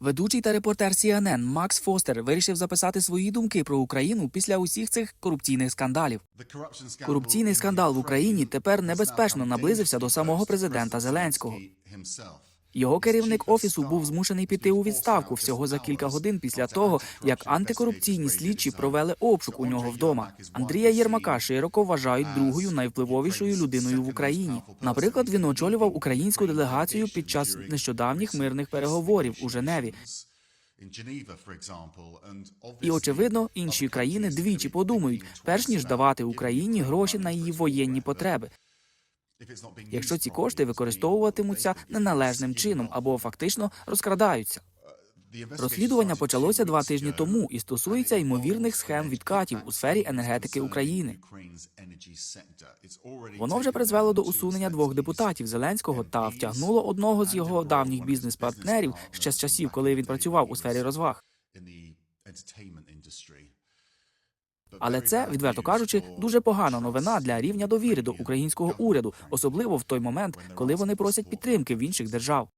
Ведучий та репортер CNN Макс Фостер вирішив записати свої думки про Україну після усіх цих корупційних скандалів. Корупційний скандал в Україні тепер небезпечно наблизився до самого президента Зеленського. Його керівник офісу був змушений піти у відставку всього за кілька годин після того, як антикорупційні слідчі провели обшук у нього вдома. Андрія Єрмака широко вважають другою найвпливовішою людиною в Україні. Наприклад, він очолював українську делегацію під час нещодавніх мирних переговорів у Женеві. І очевидно, інші країни двічі подумають, перш ніж давати Україні гроші на її воєнні потреби, якщо ці кошти використовуватимуться неналежним чином або фактично розкрадаються. Розслідування почалося два тижні тому і стосується ймовірних схем відкатів у сфері енергетики України. Воно вже призвело до усунення двох депутатів Зеленського та втягнуло одного з його давніх бізнес-партнерів ще з часів, коли він працював у сфері розваг. Але це, відверто кажучи, дуже погана новина для рівня довіри до українського уряду, особливо в той момент, коли вони просять підтримки в інших держав.